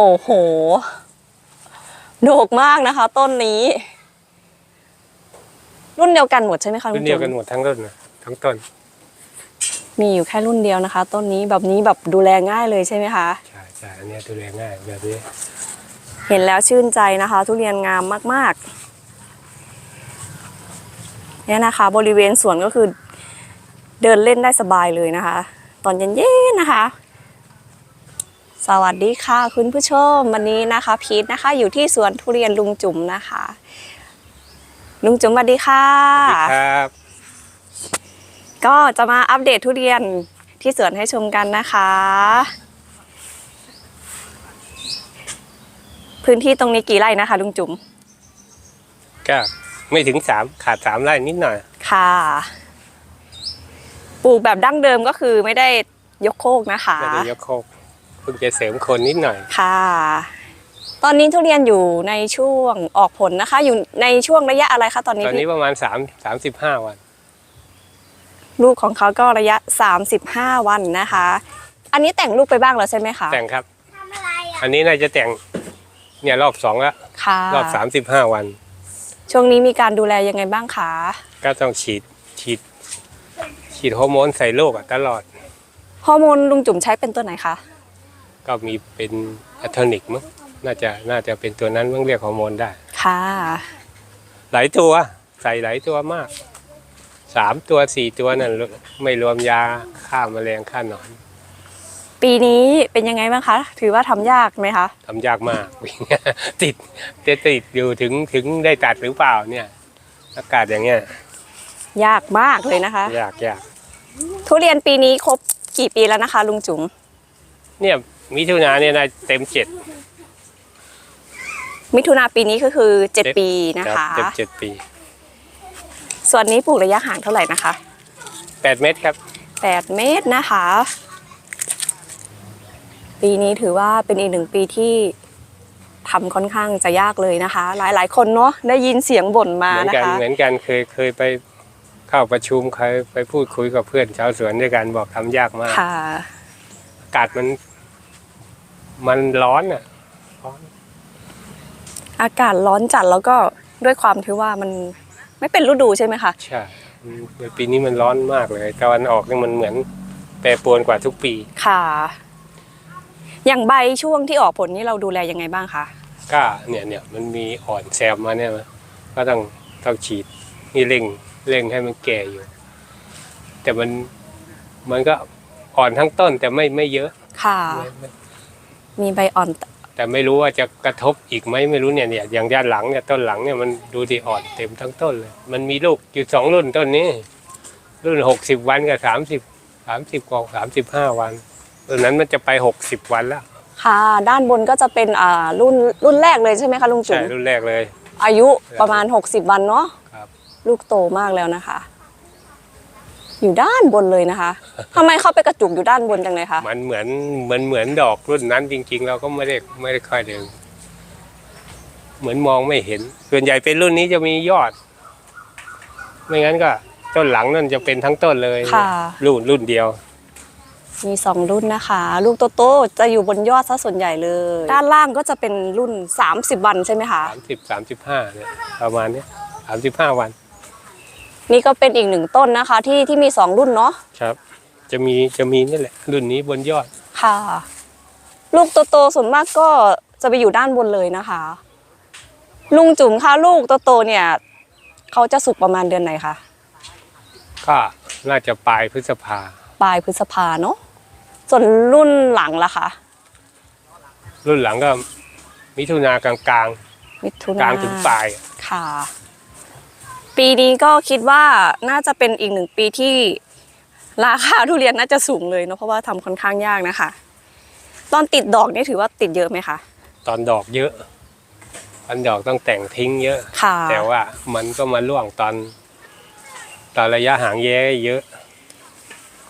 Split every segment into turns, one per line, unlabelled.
โอ้โหโดกมากนะคะ ต้นนี้ รุ่นเดียวกันหมดใช่ไหมคะ
รุ่นเดียวกันหมดทั้งรุ่นนะทั้งต้น
มีอยู่แค่รุ่นเดียวนะคะ ต้นนี้แบบนี้แบบดูแลง่ายเลยใช่ไหมคะ
ใช่ใช่อันเนี้ยดูแลง่ายแบบนี้
เห็นแล้วชื่นใจนะคะ ทุเรียนงามมากๆเนี่ยนะคะ บริเวณสวนก็คือ เดินเล่นได้สบายเลยนะคะ ตอนเย็นๆนะคะ สวัสดีค่ะคุณผู้ชมวันนี้นะคะพีทนะคะ อยู่ที่สวนทุเรียนลุงจุ๋มนะคะ ลุงจุ๋มสวัสดีค่ะ
สวัสดีครับ
ก็จะมาอัปเดตทุเรียนที่สวนให้ชมกันนะคะ พื้นที่ตรงนี้กี่ไร่นะคะ ลุงจุ๋ม
ก็ไม่ถึงสามขาดสามไร่นิดหน่อย
ค่ะ ปลูกแบบดั้งเดิมก็คือไม่ได้ยกโคกนะคะ
ไม่ได้ยกโคกเพิ่งจะเสริมคนนิดหน่อย
ค่ะ ตอนนี้ทุเรียนอยู่ในช่วงออกผลนะคะ อยู่ในช่วงระยะอะไรคะตอนนี้
ตอนนี้
พี่
ประมาณสามสามสิบห้าวัน
ลูกของเขาก็ระยะ 35 วันนะคะ อันนี้แต่งลูกไปบ้างแล้วใช่ไหมคะ
แต่งครับ อันนี้น่าจะแต่งเนี่ยรอบสองแล้ว
ค่ะ
รอบสามสิบห้าวัน
ช่วงนี้มีการดูแลยังไงบ้างคะ
ก็ต้องฉีดฉีดฉีดฮอร์โมนใส่ลูกอะตลอด
ฮอร์โมนลุงจุ๋มใช้เป็นตัวไหนคะ
ก็มีเป็นอะโทนิกมั้งน่าจะน่าจะเป็นตัวนั้นมั้งเรียกฮอร์โมนได้
ค่ะ
หลายตัวใส่หลายตัวมากสามตัวสี่ตัวนั่นไม่รวมยาฆ่าแมลงฆ่าหนอน
ปีนี้เป็นยังไงบ้างคะ ถือว่าทำยากไหมคะ
ทำยากมาก ติดจะติดอยู่ถึงถึงได้ตัดหรือเปล่าเนี่ย อากาศอย่างเงี้ย
ยากมากเลยนะคะ
ยากยาก
ทุเรียนปีนี้ครบกี่ปีแล้วนะคะ ลุงจุ๋ม
เนี่ย มิถุนาเนี่ยนะเต็มเจ็ด
มิถุนาปีนี้ก็คือ
เจ็ด
7ปีนะ
ครั
คะ
เต็มเจ็ดปี
ส่วนนี้ปลูกระยะห่างเท่าไหร่นะคะ
แปดเมตรครับ
8เมตรนะคะ ปีนี้ถือว่าเป็นอีกหนึ่งปีที่ทำค่อนข้างจะยากเลยนะคะ หลายๆคนเนาะได้ยินเสียงบ่นมา
เหมือน
นะ
กัน
คะ
เหมือนกันเคยเคยไปเข้าประชุมเคยไปพูดคุยกับเพื่อนชาวสวนด้วยกันบอกทำยากมาก
ค่ะ
อากาศมัน มันร้อนอะร้อน
อากาศร้อนจัดแล้วก็ด้วยความที่ว่ามันไม่เป็นฤดูใช่ไหมคะ
ใช่อืมปีนี้มันร้อนมากเลยตะวันออกนี่มันเหมือนแปรปรวนกว่าทุกปี
ค่ะ อย่างใบช่วงที่ออกผลนี่เราดูแลยังไงบ้างคะ
ก็เนี่ยเนี่ยมันมีอ่อนแซมมาเนี่ยนะก็ต้องต้องฉีดนี่เร่งเร่งให้มันแก่อยู่ แต่มันมันก็อ่อนทั้งต้นแต่ไม่ไม่เยอะ
ค่ะ
ไม่ไม่
มีใบอ่อน
แต่ไม่รู้ว่าจะกระทบอีกไหมไม่รู้เนี่ยเนี่ยอย่างด้านหลังเนี่ยต้นหลังเนี่ยมันดูดีอ่อนเต็มทั้งต้นเลย มันมีลูกอยู่สองรุ่นต้นนี้ รุ่นหกสิบวันกับสามสิบสามสิบกว่าสามสิบห้าวันรุ่นนั้นมันจะไปหกสิบวันแล้ว
ค่ะ ด้านบนก็จะเป็นอ่ารุ่นรุ่นแรกเลยใช่ไหมคะลุงจุ๋
ใช่
ม
รุ่นแรกเลย
อายุประมาณ 60 วันเนาะ
ครับ
ลูกโตมากแล้วนะคะ อยู่ด้านบนเลยนะคะทำไมเข้าไปกระจุกอยู่ด้านบนจังเลยคะ
มันเหมือนเหมือนเหมือนดอกรุ่นนั้นจริง ๆ เราก็ไม่ได้ไม่ได้ค่อยดึงเหมือนมองไม่เห็น ส่วนใหญ่เป็นรุ่นนี้จะมียอด ไม่งั้นก็ต้นหลังนั่นจะเป็นทั้งต้นเลย
ค่ะ
รุ่นรุ่นเดียว
มีสองรุ่นนะคะ ลูกโตๆจะอยู่บนยอดซะส่วนใหญ่เลย ด้านล่างก็จะเป็นรุ่น 30 วันใช่ไหมคะ
สามสิบสามสิบห้าเนี่ยประมาณเนี้ยสามสิบห้าวัน
นี่ก็เป็นอีกหนึ่งต้นนะคะ ที่ที่มีสองรุ่นเนาะ
ครับ จะมีจะมีนี่แหละ รุ่นนี้บนยอด
ค่ะ ลูกโตๆส่วนมากก็จะไปอยู่ด้านบนเลยนะคะ ลุงจุ๋มคะลูกโตๆเนี่ยเขาจะสุกประมาณเดือนไหนคะ
ก็น่าจะปลายพฤษภา
ปลายพฤษภาเนาะส่วนรุ่นหลังล่ะคะ
รุ่นหลังก็มิถุนากลางกลาง
มิถุ
ก
นา
ลางถึงปลาย
ค่ะ ปีนี้ก็คิดว่าน่าจะเป็นอีกหนึ่งปีที่ราคาทุเรียนน่าจะสูงเลยเนาะเพราะว่าทำค่อนข้างยากนะคะ ตอนติดดอกนี่ถือว่าติดเยอะไหมคะ
ตอนดอกเยอะตอนดอกต้องแต่งทิ้งเยอะ
ค่ะ
แต่ว่ามันก็มาล่วงตอนตอนระยะห่างแย้เยอะ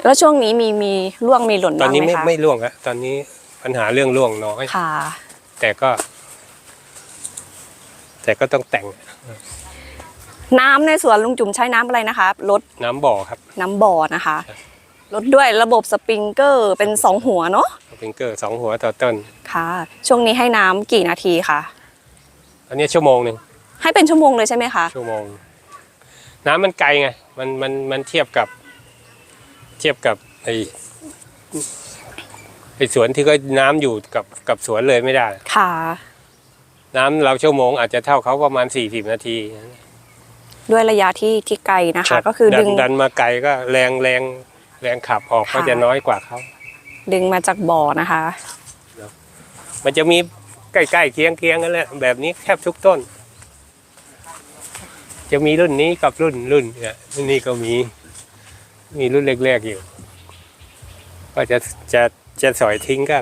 แล้วช่วงนี้มีมีร่วงมีหล่น
ตอน
บ้าง
นี้
ไหม
ไม่
คะ
ไม่ล่วงแล้วตอนนี้ปัญหาเรื่องล่วงน้อย
ค่ะ
แต่ก็ แต่ก็ต้องแต่ง
น้ำในสวนลุงจุ๋มใช้น้ำอะไรนะคะรด
น้ำบ่อครับ
น้ำบ่อนะคะลดด้วยระบบสปริงเกอร์เป็นสองหัวเนาะ
สปริงเกอร์สองหัวต่อต้น
ค่ะ ช่วงนี้ให้น้ำกี่นาทีคะ
อันนี้ชั่วโมงหนึ่ง
ให้เป็นชั่วโมงเลยใช่ไหมคะ
ชั่วโมง น้ำมันไกลไงมันมันมันเทียบกับ เทียบกับไอไอสวนที่ก็น้ำอยู่กับกับสวนเลยไม่ได้
ค่ะ
น้ำเราชั่วโมงอาจจะเท่าเขาประมาณ40นาที
ด้วยระยะที่ที่ไกลนะคะ ก็คือ
ดั
ดึ
น
ง
ดันมาไกลก็แรงแรงแรงขับออก
ค่ะ
ก็จะน้อยกว่าเขา
ดึงมาจากบ่อนะคะ
มันจะมีใกล้ๆเคียงเคียงๆกันแหละแบบนี้แทบทุกต้น จะมีรุ่นนี้กับรุ่นรุ่นเนี่ยรุ่นนี้ก็มี มีรุ่นเล็กๆอยู่ ก็จะจะจะสอยทิ้งก็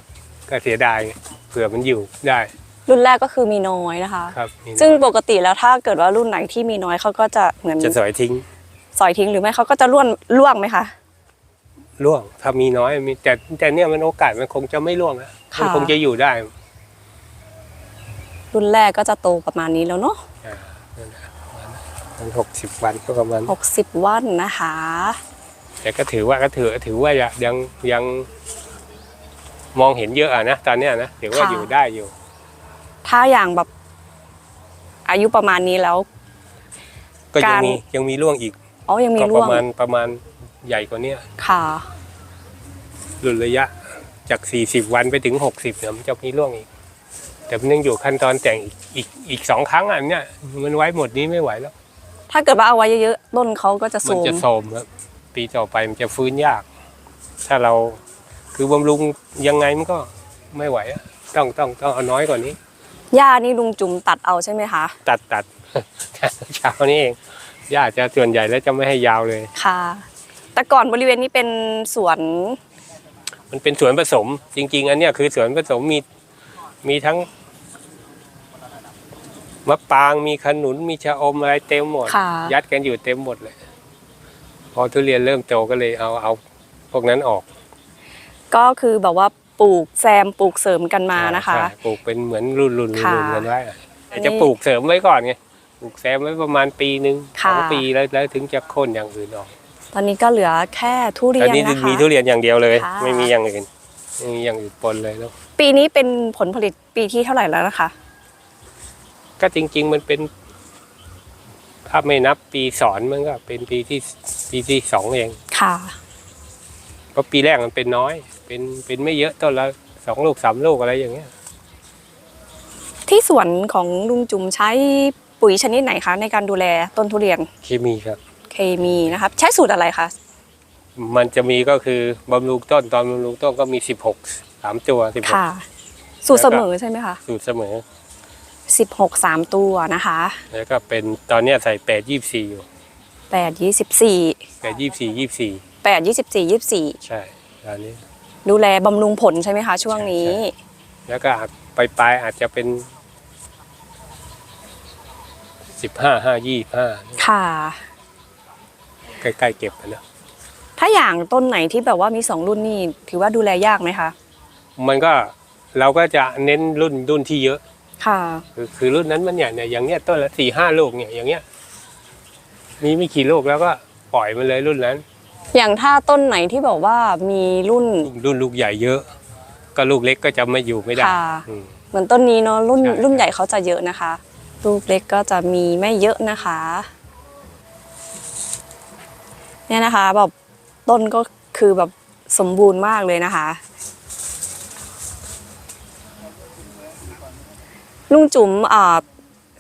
ก็เสียดายเผื่อมันอยู่ได้
รุ่นแรกก็คือมีน้อยนะคะ
ครับมี
ซึ่งปกติแล้วถ้าเกิดว่ารุ่นไหนที่มีน้อยเขาก็จะเหมือน
จะสอยทิ้ง
สอยทิ้งหรือไม่เขาก็จะล่วนล่วงไหมคะ
ร่วงถ้ามีน้อยมีแต่แต่เนี่ยมันโอกาสมันคงจะไม่ร่วงนะมัน
ค่ะ
คงจะอยู่ได้
รุ่นแรกก็จะโตประมาณนี้แล้วเนาะ
อ่านั่นแหละมันหกสิบวันก็ประมาณ
60 วันนะคะ
แต่ก็ถือว่าก็ถือถือว่ายังยังมองเห็นเยอะอะนะตอนเนี้ยนะถือว่า
ค่ะ
อยู่ได้อยู่
ถ้าอย่างแบบอายุประมาณนี้แล้ว
ก็ยัง
การ
มียังมีร่วงอีก
อ๋อยังมี
ก็ป
ร่ว
ระ
ง
มาณประมาณใหญ่กว่าเนี้ย
ค่ะ
รุ่นระยะจาก 40 วันไปถึง 60เนี่ยมันจะมีร่วงอีก แต่มันยังอยู่ขั้นตอนแต่งอีกอีกอีกสองครั้งอันเนี้ยมันไว้หมดนี้ไม่ไหวแล้ว
ถ้าเกิดว่าเอาไว้เยอะๆต้นเขาก็จะ
มั
โทร
จะ
ม
โทรมครับปีต่อไปมันจะฟื้นยาก ถ้าเราคือบำรุงยังไงมันก็ไม่ไหวอะต้องต้องต้องเอาน้อยกว่านี้
หญ้านี่ลุงจุ๋มตัดเอาใช่ไหมคะ
ตัดตัดเช้านี้เองญาติจะส่วนใหญ่แล้วจะไม่ให้ยาวเลย
ค่ะ แต่ก่อนบริเวณนี้เป็นสวน
มันเป็นสวนผสม จริง ๆ อันเนี้ยคือสวนผสมมีมีทั้งมะปรางมีขนุนมีชะอมอะไรเต็มหมด
ค่ะ
ยัดกันอยู่เต็มหมดเลย พอทุเรียนเริ่มโตก็เลยเอาเอาพวกนั้นออก
ก็คือแบบว่า ปลูกแซมปลูกเสริมกันมานะคะ
ใช่ปลูกเป็นเหมือนรุ่นรุ่นรุ่น
ค่ะ
รุ่นกันไว้อะ
อั
แต่
นนี้
จะปลูกเสริมไว้ก่อนไงปลูกแซมไว้ประมาณปีหนึ่งส
ค่ะ
องปีแล้วแล้วถึงจะโค่นอย่างอื่นออก
ตอนนี้ก็เหลือแค่ทุเรี
อั
ย
น
น
นี้
นะคะ
มีทุเรียนอย่างเดียวเลย
ค่ะ
ไม่มีอย่างอื่นไม่มีอย่างอื่นปนเลยแล้ว
ปีนี้เป็นผลผลิตปีที่เท่าไหร่แล้วนะคะ
ก็จริง ๆ มันเป็นถ้าไม่นับปีสอนมันก็เป็นปีที่ปีที่สองเอง
ค่ะ
เพราะปีแรกมันเป็นน้อย เป็นเป็นไม่เยอะต้นละสองลูกสามลูกอะไรอย่างเงี้ย
ที่สวนของลุงจุ๋มใช้ปุ๋ยชนิดไหนคะ ในการดูแลต้นทุเรียน
เคมีครับ
เคมีนะครับ ใช้สูตรอะไรคะ
มันจะมีก็คือบำรุงต้นตอนบำรุงต้นก็มีสิบหกสามตัวสิบหก
ค่ะ สูตรเสมอใช่ไหมคะ
สูตรเสมอ
สิบหกสามตัวนะคะ
แล้วก็เป็นตอนเนี้ยใส่แปดยี่สี่อยู่
แปดยี่สิบสี่
แปดยี่สี่ยี่สี่
แปดยี่สิบสี่ยี่สิบสี่
ใช่ตอนนี้
ดูแลบำรุงผลใช่ไหมคะ ช่วงนี้
ใช่แล้วก็ไปปลายๆอาจจะเป็นสิบห้าห้ายี่ห้า
ค่ะ
ใกล้ๆเก็บอะนะ
ถ้าอย่างต้นไหนที่แบบว่ามีสองรุ่นนี่ถือว่าดูแลยากไหมคะ
มันก็เราก็จะเน้นรุ่นรุ่นที่เยอะ
ค่ะ
คือคือรุ่นนั้นมันเนี่ยเนี่ยอย่างเนี้ยต้นละสี่ห้าลูกเนี่ยอย่างเงี้ยมีไม่กี่ลูกแล้วก็ปล่อยมันเลยรุ่นนั้น
อย่างถ้าต้นไหนที่แบบว่ามีรุ่น
รุ่นลูกใหญ่เยอะ ก็ลูกเล็กก็จะไม่อยู่ไม่ได้
ค่ะ
อืม
เหมือนต้นนี้เนาะรุ่น
ใช่
รุ่นใหญ่เขาจะเยอะนะคะ ลูกเล็กก็จะมีไม่เยอะนะคะ เนี่ยนะคะแบบต้นก็คือแบบสมบูรณ์มากเลยนะคะ ลุงจุ๋มอ่า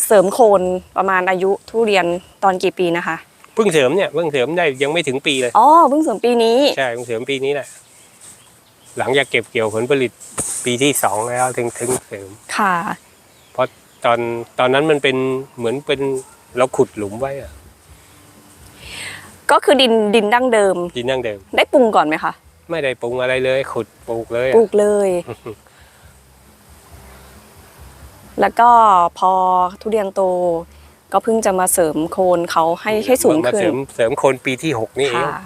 เสริมโคนประมาณอายุทุเรียนตอนกี่ปีนะคะ
เพิ่งเสริมเนี่ยเพิ่งเสริมได้ยังไม่ถึงปีเลย
อ๋อเพิ่งเสริมปีนี้
ใช่เพิ่งเสริมปีนี้แหละหลังจากเก็บเกี่ยวผลผลิตปีที่สองแล้วถึงถึงเสริม
ค่ะ
เพราะตอนตอนนั้นมันเป็นเหมือนเป็นเราขุดหลุมไว้อะ
ก็คือดินดินดั้งเดิม
ดินนั่งเดิม
ได้ปรุงก่อนไหมคะ
ไม่ได้ปรุงอะไรเลย ขุดปลูกเลย
ป
อะ
ลูกเลย แล้วก็พอทุเรียนโต ก็เพิ่งจะมาเสริมโคนเขาให้ให้สูง
มา
ขึ้น
เสริมเสริมโคนปีที่หกนี่เอง
ค่ะ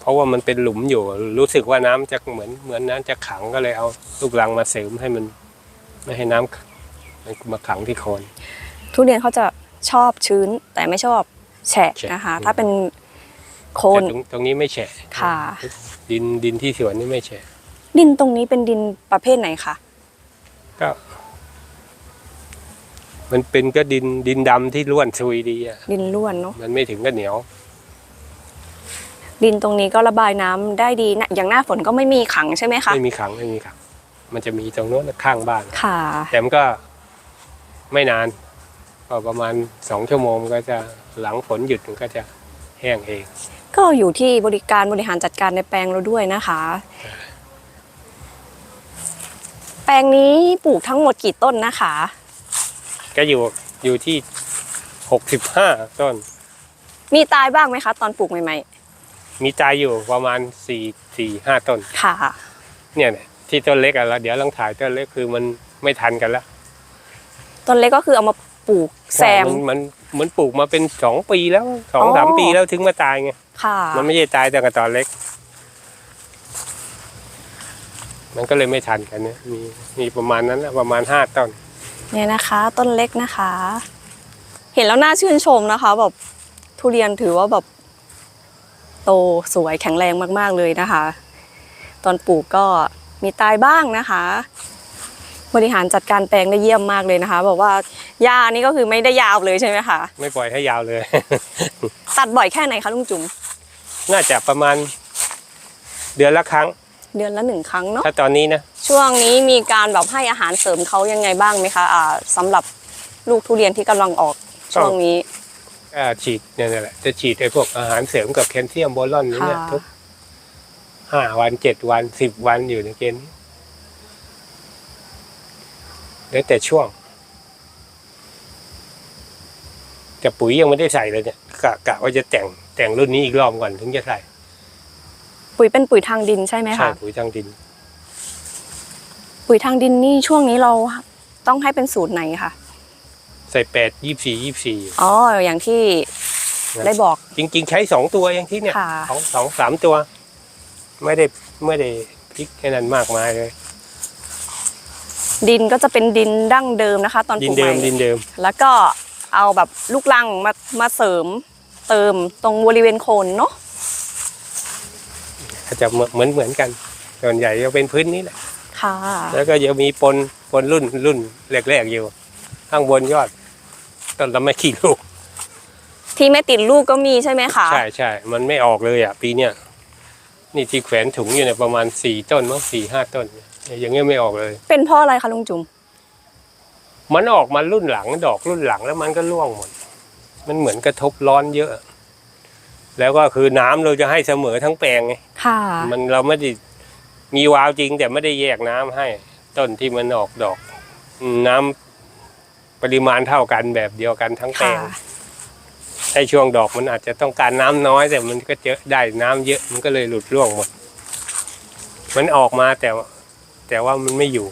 เพราะว่ามันเป็นหลุมอยู่ รู้สึกว่าน้ำจะเหมือนเหมือนน้ำจะขังก็เลยเอาลูกรังมาเสริมให้มัน ไม่ให้น้ำมันมาขังที่โคน
ทุเรียนเขาจะชอบชื้นแต่ไม่ชอบแฉะ
แฉะ
นะคะ
อืม
ถ้าเป็นโคน
แต่ตรงตรงนี้ไม่แฉะ
ค่ะ
ดินดินที่สวนนี่ไม่แฉะ
ดินตรงนี้เป็นดินประเภทไหนคะ
ก็ มันเป็นก็ดินดินดำที่ร่วนซุยดีอะ
ดินล้วนเนาะ
มันไม่ถึงกับเหนียว
ดินตรงนี้ก็ระบายน้ำได้ดีนะอย่างหน้าฝนก็ไม่มีขังใช่ไหมคะ
ไม่มีขังไม่มีขัง มันจะมีตรงโน้นข้างบ้าน
ค่ะ
แต่มันก็ไม่นานก็ประมาณสองชั่วโมงมันก็จะหลังฝนหยุดมันก็จะแห้งเอง
ก็อยู่ที่บริการบริหารจัดการในแปลงเราด้วยนะคะ แปลงนี้ปลูกทั้งหมดกี่ต้นนะคะ
ก็อยู่อยู่ที่หกสิบห้าต้น
มีตายบ้างไหมคะ ตอนปลูกใหม่
มีตายอยู่ประมาณสี่สี่ห้าต้น
ๆ ค่ะ
เนี่ยเนี่ยที่ต้นเล็กอะแล้วเดี๋ยวลองถ่ายต้นเล็กคือมันไม่ทันกันแล้ว
ต้นเล็กก็คือเอามาปลูกแซม
นมันเหมือนปลูกมาเป็นสองปีแล้วสอง
อ๋อ
สามปีแล้วถึงมาตายไง
ค่ะ
มันไม่ใช่ตายแต่กับตอนเล็ก มันก็เลยไม่ทันกันเนี่ยมีมีประมาณนั้นนะประมาณห้าต้น
เนี่ยนะคะ ต้นเล็กนะคะ เห็นแล้วน่าชื่นชมนะคะแบบทุเรียนถือว่าแบบโตสวยแข็งแรงมาก ๆเลยนะคะ ตอนปลูกก็มีตายบ้างนะคะ บริหารจัดการแปลงได้เยี่ยมมากเลยนะคะบอกว่าหญ้านี่ก็คือไม่ได้ยาวเลยใช่ไหมคะ
ไม่ปล่อยให้ยาวเลย
ตัดบ่อยแค่ไหนคะลุงจุ๋ม
น่าจะประมาณเดือนละครั้ง
เดือนละหนึ่งครั้งเนาะ
ถ้าตอนนี้นะ
ช่วงนี้มีการแบบให้อาหารเสริมเขายังไงบ้างไหมคะอ่าสำหรับลูกทุเรียนที่กำลังออกช่วงนี้
อ่าฉีดเนี่ยแหละจะฉีดไอ้พวกอาหารเสริมกับแคลเซียมโบรอนนี่เนี่ย
ค่ะ
ทุกห้าวันเจ็ดวันสิบวันอยู่ในเกณฑ์นี้แล้วแต่ช่วง แต่ปุ๋ยยังไม่ได้ใส่เลยเนี่ยกะกะว่าจะแต่งแต่งรุ่นนี้อีกรอบก่อนถึงจะใส่
ปุ๋ยเป็นปุ๋ยทางดินใช่ไหม
ใช่
คะ
ปุ๋ยทางดิน
ปุ๋ยทางดินนี่ช่วงนี้เราต้องให้เป็นสูตรไหนคะ
ใส่แปดยี่สี่ยี่สี่
อ๋ออย่างที่ได้บอก
จริง ๆ ใช้สองตัวอย่างที่เนี่ย
ค่ะ
สองสองสามตัว ไม่ได้ไม่ได้พลิกแค่นั้นมากมายเลย
ดินก็จะเป็นดินดั้งเดิมนะคะ ตอน
ดิ
ป
น
ลูก
เดิ
ให
ม
ม่
ดินเดิม
แล้วก็เอาแบบลูกลังมามาเสริมเติมตรงบริเวณโคนเนาะ
ก็จะเหมือนเหมือนเหมือนกันส่วนใหญ่จะเป็นพื้นนี้แหละ
ค่ะ
แล้วก็จะมีปนปนรุ่นรุ่นแรกๆอยู่ ข้างบนยอดต้นละไม่กี่ลูก
ที่ไม่ติดลูกก็มีใช่ไหมคะ
ใช่ใช่มันไม่ออกเลยอะ ปีเนี้ยนี่ที่แขวนถุงอยู่เนี่ยประมาณสี่ต้นมั้งสี่ห้าต้นเนี่ยอย่างเงี้ยไม่ออกเลย
เป็นเพราะอะไรคะลุงจุ๋ม
มันออกมารุ่นหลังดอกรุ่นหลังแล้วมันก็ร่วงหมด มันเหมือนกระทบร้อนเยอะ แล้วก็คือน้ำเราจะให้เสมอทั้งแปลงไง
ค่ะ
มันเราไม่ได้มีวาล์วจริง แต่ไม่ได้แยกน้ำให้ ต้นที่มันออกดอกอืมน้ำปริมาณเท่ากันแบบเดียวกันทั้งแปล
ค่ะ
งใช่ช่วงดอกมันอาจจะต้องการน้ำน้อย แต่มันก็เจอได้น้ำเยอะมันก็เลยหลุดร่วงหมด มันออกมาแต่ว่าแต่ว่ามันไม่อยู่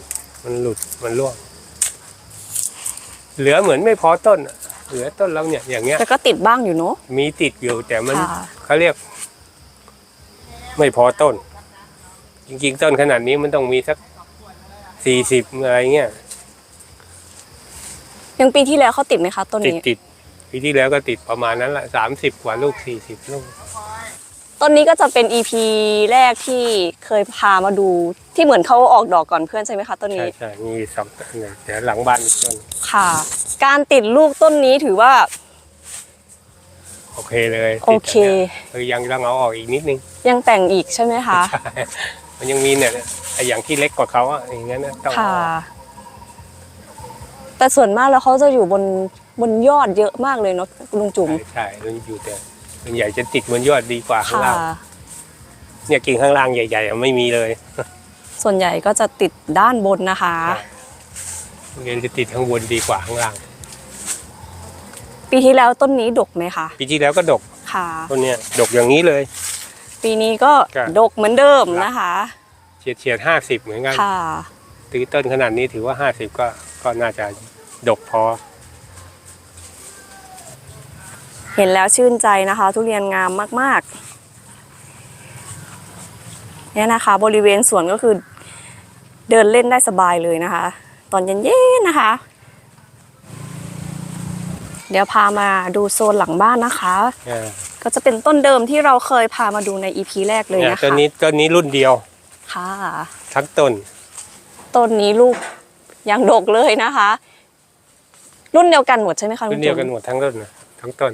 มันหลุดมันร่วง เหลือเหมือนไม่พอต้นอะ เหลือต้นแล้วเนี่ยอย่างเงี้ย
แต่ก็ติดบ้างอยู่เนาะ
มีติดอยู่แต่มัน
ค่ะ
เขาเรียก ไม่พอต้น จริงๆ ต้นขนาดนี้มันต้องมีสักสี่สิบอะไรเงี้ย
ยังปีที่แล้วเขาติดไหมคะต้น
ติด
นี้
ติดปีที่แล้วก็ติดประมาณนั้นแหละสามสิบกว่าลูกสี่สิบลูก
ต้นนี้ก็จะเป็น EP แรกที่เคยพามาดูที่เหมือนเขาออกดอกก่อนเพื่อนใช่ไหมคะต้น
ใช่
นี้
ใช่มีสองต้นเลยเดี๋ยวหลังบ้านอีกต้น
ค่ะ การติดลูกต้นนี้ถือว่า
โอเคเลยติด
โอเค
แล้วคือยังต้องเอาออกอีกนิดนึง
ยังแต่งอีกใช่ไหมคะ
ใช่มันยังมีเนี่ยไอ้อย่างที่เล็กกว่าเขาอะอย่างนั้นนะต้องเอา
ค่ะ
ออก
แต่ส่วนมากแล้วเขาจะอยู่บนบนยอดเยอะมากเลยเนาะลุงจุ๋ม
ใช่ใช่มันอยู่แต่ ส่วนใหญ่จะติดบนยอดดีกว่าข้าง
ค่ะ
ล่างเนี่ยกิ่งข้างล่างใหญ่ๆอะไม่มีเลย
ส่วนใหญ่ก็จะติดด้านบนนะคะ
เงินจะติดข้างบนดีกว่าข้างล่าง
ปีที่แล้วต้นนี้ดกไหมคะ
ปีที่แล้วก็ดก
ค่ะ
ต้นเนี้ยดกอย่างนี้เลย
ปีนี้ก็
ครับ
ดกเหมือนเดิมนะคะ
เฉียดเฉียดห้าสิบเหมือนกัน
ค่ะ
ตีต้นขนาดนี้ถือว่าห้าสิบก็ก็น่าจะดกพอ
เห็นแล้วชื่นใจนะคะ ทุเรียนงามมากๆเนี่ยนะคะ บริเวณสวนก็คือเดินเล่นได้สบายเลยนะคะ ตอนเย็นๆนะคะ เดี๋ยวพามาดูโซนหลังบ้านนะคะ
เออ
ก็จะเป็นต้นเดิมที่เราเคยพามาดูในอีพีแรกเลย
เนี่ย
นะคะ
ต้นนี้ต้นนี้รุ่นเดียว
ค่ะ
ทั้งต้น
ต้นนี้ลูกยังดกเลยนะคะ รุ่นเดียวกันหมดใช่ไหมคะ
รุ่นเดียวกันหมดทั้งต้นนะทั้งต้น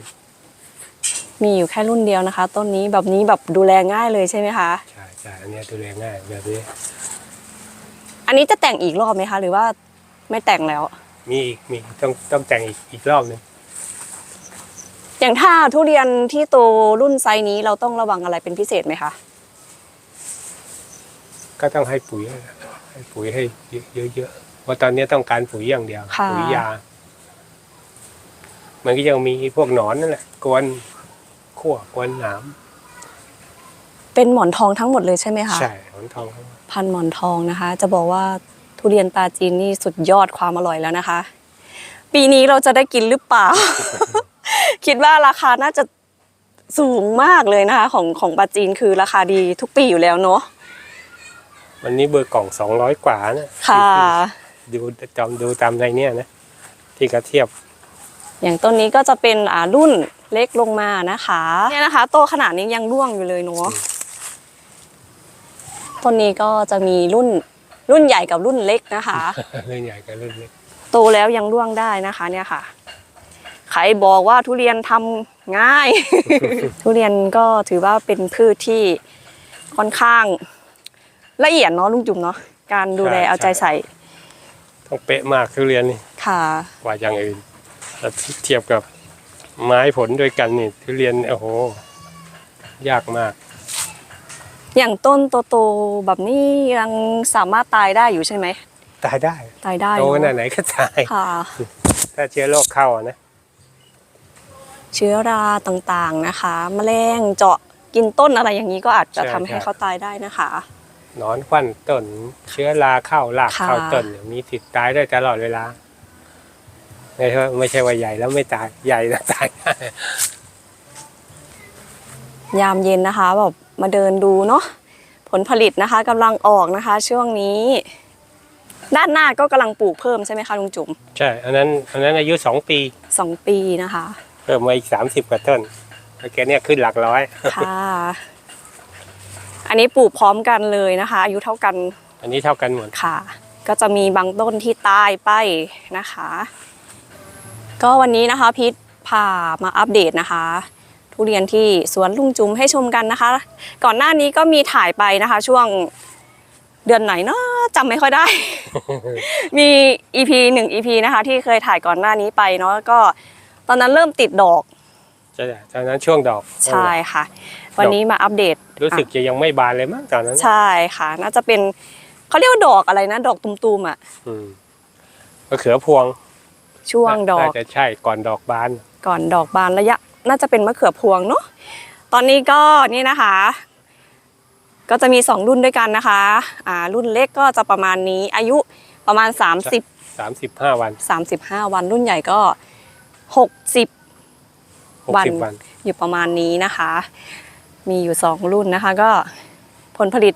มีอยู่แค่รุ่นเดียวนะคะ ต้นนี้แบบนี้แบบดูแลง่ายเลยใช่ไหมคะ
ใช่ใช่อันเนี้ยดูแลง่ายแบบนี้
อันนี้จะแต่งอีกรอบไหมคะ หรือว่าไม่แต่งแล้ว
มีอีกมีต้องต้องแต่งอีกอีกรอบหนึง
อย่างถ้าทุเรียนที่โตรุ่นไซส์นี้เราต้องระวังอะไรเป็นพิเศษไหมคะ
ก็ต้องให้ปุ๋ย ให้ปุ๋ยให้เยอะๆเพราะตอนนี้ต้องการปุ๋ยอย่างเดียว
ค่ะ
ปุ๋ยยา มันก็ยังมีพวกหนอนนั่นแหละกวน ขั้วกวนหนาม
เป็นหมอนทองทั้งหมดเลยใช่ไหมคะ
ใช่หนอนทองทั้งหมด
พันธุ์หมอนทองนะคะ จะบอกว่าทุเรียนตาจีนนี่สุดยอดความอร่อยแล้วนะคะ ปีนี้เราจะได้กินหรือเปล่า คิดว่าราคาน่าจะสูงมากเลยนะคะ ของของปาจีนคือราคาดีทุกปีอยู่แล้วเนาะ
วันนี้เบอร์กล่องสองร้อยกว่านะ
ค่ะ
ดูจอมดูตามในเนี้ยนะที่กระเทียบ
อย่างต้นนี้ก็จะเป็นอ่ารุ่น เล็กลงมานะคะเนี่ยนะคะ โตขนาดนี้ยังร่วงอยู่เลยเนาะต้นนี้ก็จะมีรุ่นรุ่นใหญ่กับรุ่นเล็กนะคะ
เรื่องใหญ่กับเรื่องเล็ก
โตแล้วยังร่วงได้นะคะเนี่ยค่ะใครบอกว่าทุเรียนทำง่าย ทุเรียนก็ถือว่าเป็นพืชที่ค่อนข้าง ละเอียดเนาะลุงจุ๋มเนาะการดูแลเอาใจใส่
ต้องเป๊ะมากทุเรียนนี่
ค่ะ
กว่าอย่างอื่นถ้าเทียบกับ ไม้ผลด้วยกันนี่ทุเรียนโอ้โห ยากมาก
อย่างต้นโตๆแบบนี้ยังสามารถตายได้อยู่ใช่ไหม
ตายได้
ตายได้
โตข
เน
นาด
อะ
ไหนก็ตาย
ค่ะ
ถ้าเชื้อโรคเข้าอะนะ
เชื้อราต่างๆนะคะ แมลงเจาะกินต้นอะไรอย่างนี้ก็อาจจะทำให้เขาตายได้นะคะ
หนอนควันต้น เชื้อราเข้าลาก
ค่ะ
เข้าต้นเนี่ยมีติดตายได้ตลอดเวลา ไม่ใช่ไม่ใช่ว่าใหญ่แล้วไม่ตายใหญ่แล้วตาย
ยามเย็นนะคะแบบมาเดินดูเนาะผลผลิตนะคะกำลังออกนะคะ ช่วงนี้ ด้านหน้าก็กำลังปลูกเพิ่มใช่ไหมคะลุงจุ๋ม
ใช่อันนั้นอันนั้นอายุสองปี
สองปีนะคะ
เพิ่มมาอีกสามสิบกว่าต้นแล้วแกเนี่ยขึ้นหลักร้อย
ค่ะอันนี้ปลูกพร้อมกันเลยนะคะ อายุเท่ากัน
อันนี้เท่ากันหมด
ค่ะ ก็จะมีบางต้นที่ตายไปนะคะ ก็วันนี้นะคะพิษพามาอัปเดตนะคะ ทุเรียนที่สวนลุงจุ๋มให้ชมกันนะคะ ก่อนหน้านี้ก็มีถ่ายไปนะคะ ช่วงเดือนไหนเนาะจำไม่ค่อยได้ มี EP หนึ่ง EP นะคะ ที่เคยถ่ายก่อนหน้านี้ไปเนาะก็ ตอนนั้นเริ่มติดดอก
ใช่ตอนนั้นช่วงดอก
ใช่ค่ะ วันนี้มาอัปเดต
รู้สึกจะยังไม่บานเลยมั้งตอนนั้น
ใช่ค่ะ น่าจะเป็นเขาเรียกว่าดอกอะไรนะ ดอกตุ่มๆอะ
อืมมะเขือพวง
ช่วงดอก
น่าจะใช่ก่อนดอกบาน
ก่อนดอกบานระยะ น่าจะเป็นมะเขือพวงเนาะตอนนี้ก็นี่นะคะ ก็จะมีสองรุ่นด้วยกันนะคะอ่ารุ่นเล็กก็จะประมาณนี้อายุประมาณ 30
สามสิบห้าวัน
35 วันรุ่นใหญ่ก็ 60
หก
วัน
สิบวัน
อยู่ประมาณนี้นะคะ มีอยู่สองรุ่นนะคะ ก็ผลผลิต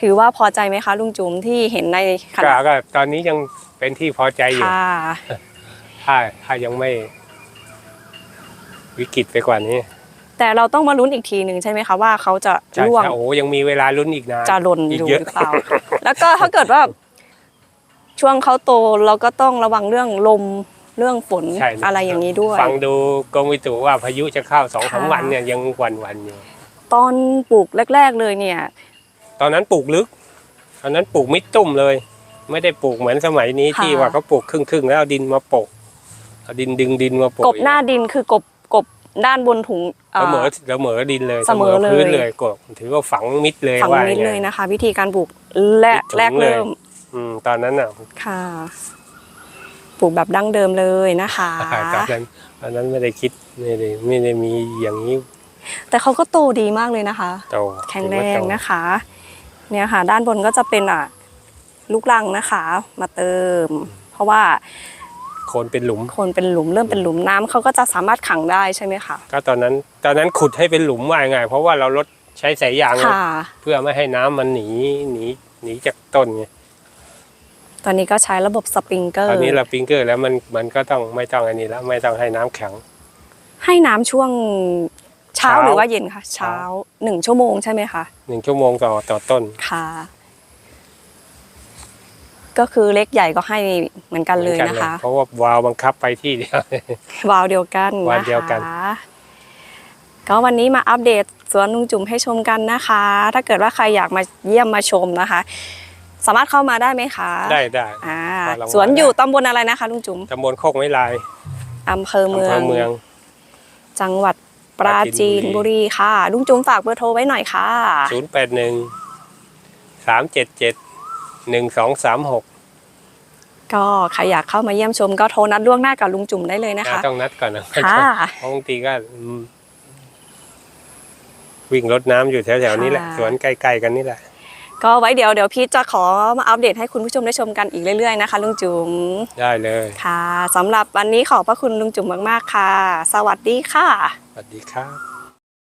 ถือว่าพอใจไหมคะลุงจุ๋มที่เห็นในข
ก็
ณะ
ก็ตอนนี้ยังเป็นที่พอใจอยู่
ค่ะ
ถ้าถ้ายังไม่ วิกฤตไปกว่านี้
แต่เราต้องมาลุ้นอีกทีหนึ่งใช่ไหมคะว่าเขาจะ
ใช่
ร่วง
ใช่โอ้ยังมีเวลาลุ้นอีกนาน
จะหล่น
อีก
อยู่
เยอะ
หรือเปล่า แล้วก็ถ้าเกิดว่า ช่วงเขาโตเราก็ต้องระวังเรื่องลมเรื่องฝน
ใช่น
อะไรอย่างนี้ด้วย
ฟังดูกรมวิตุว่าพายุจะเข้าสองสาม
ค่ะ
วันเนี่ยยังหวันวันๆอยู่
ตอนปลูกแรก ๆ เลยเนี่ย
ตอนนั้นปลูกลึก ตอนนั้นปลูกมิดตุ่มเลย ไม่ได้ปลูกเหมือนสมัยนี้
ค่ะ
ที่ว่าเขาปลูกครึ่งๆแล้วเอาดินมาโปะ เอาดินดึงดินมาโปะ
กบหน้าดินคือกบกบด้านบนถุงเอ่
เส
อ
มอเสมอดินเลย
เสมอเลย
พื้นเลยกบถือว่าฝังมิดเลย
ฝัง
ว่า
นิด
อาง
เลย
งี้
นะคะ วิธีการปลูกและ
มิดถุง
แรก
เลย
เริ่ม
อืมตอนนั้นอะ
ค่ะปลูกแบบดั้งเดิมเลยนะคะ
ตอนนั้นตอนนั้นไม่ได้คิดไม่ได้ไม่ได้มีอย่างนี้
แต่เขาก็โตดีมากเลยนะคะ
โต
แข็งแร
ถือว่าโต
งนะคะ เนี่ยค่ะ ด้านบนก็จะเป็นอะลูกรังนะคะ มาเติม เพราะว่า
โคนเป็นหลุม
โคนเป็นหลุมเริ่มเป็นหลุมน้ำเขาก็จะสามารถขังได้ใช่ไหมคะ
ก็ตอนนั้นตอนนั้นขุดให้เป็นหลุมว่าไง เพราะว่าเราลดใช้สายยาง
ค่ะ
เพื่อไม่ให้น้ำมันหนีหนีหนีจากต้นไง
ตอนนี้ก็ใช้ระบบสปริงเกอร์
ตอนนี้เราปริงเกอร์แล้วมันมันก็ต้องไม่ต้องอันนี้แล้วไม่ต้องให้น้ำแข็ง
ให้น้ำช่วงเเช้า
เช้า
หรือว่าเย็นคะเช้าหนึ่งชั่วโมงใช่ไหมคะ
หนึ่งชั่วโมงต่อต่อต้น
ค่ะ ก็คือเล็กใหญ่ก็ให้เหมือนกันเลย
หมือ
นะคะ
เพราะว่าวาล์วบังคับไปที่เดียว
วาวเดียวกัน
วาล์ว
นะ
เดียวกัน
คะก็วันนี้มาอัปเดตสวนลุงจุ๋มให้ชมกันนะคะ ถ้าเกิดว่าใครอยากมาเยี่ยมมาชมนะคะ สามารถเข้ามาได้ไหมคะ
ได้ได้
อ่า
มาลอง
สวน
มาได้
อยู่ตำบลอะไรนะคะลุงจุ๋ม
ตำบลโคกไม้ลาย
อำเภอ
อำ
เมื
เภ
อง
อเมือง
จังหวัดปราจีนบุรีค่ะลุงจุ๋มฝากเบอร์โทรไว้หน่อยค่ะ
ศูน ย์แปดหนึ่งสามเจ็ดเจ็ดหนึ่งสองสามหก
ก็ใครอยากเข้ามาเยี่ยมชมก็โทรนัดล่วงหน้ากับลุงจุ๋มได้เลยนะคะ
ต้องนัดก่อนนะ
ค่ะ
เพราะบางทีก็อืมวิ่งรถน้ำอยู่แถวๆนี้แหละ
ค่ะ
สวนใกล้ๆกันนี่แหละ
ก็ไว้เดี๋ยวเดี๋ยวพีชจะขอมาอัปเดตให้คุณผู้ชมได้ชมกันอีกเรื่อยๆนะคะลุงจุ๋ม
ได้เลย
ค่ะสำหรับวันนี้ขอบพระคุณลุงจุ๋มมากๆค่ะ สวัสดีค่ะ
สวัสดีครับ